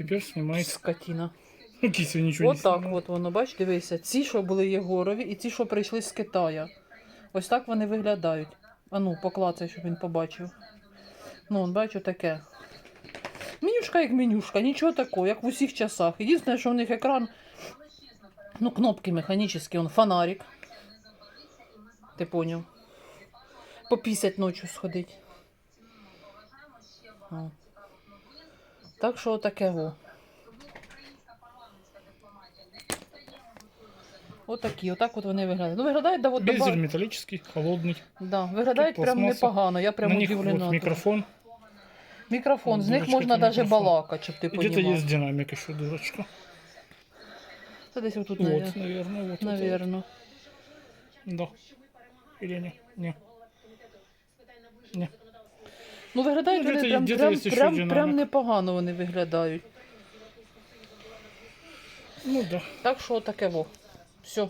Теперь снимай. Скотіна. Кися ничего не Отак от воно, бач, дивися. Ці, що були Єгорові, і ті, що прийшли з Китая. Ось так вони виглядають. А ну, поклацай, щоб він побачив. Ну, он, бачу, таке. Менюшка як менюшка, нічого такого, як в усіх часах. Єдине, що в них екран, ну, кнопки механічні, он фонарик. Ти поняв? Попісять ночі сходить. О. Так що таке во. Отакі, отак от вони виглядають. Ну, виглядають, да, от доба... металлический, холодный. да, виглядають Тут прям пластмаса. непогано. Я прям На них удивлена. вот микрофон. Мікрофон, з них можна це навіть балакати, щоб ти И где-то понімав. есть динамик еще, дурочка. Це десь отут, Вот, навер- наверное, вот. это вот. Да. Или не? Не. Не. Ну, виглядають Ну, вони где-то- прям, где-то прям, прям, прям непогано вони виглядають. Ну да. Так що таке во. Все.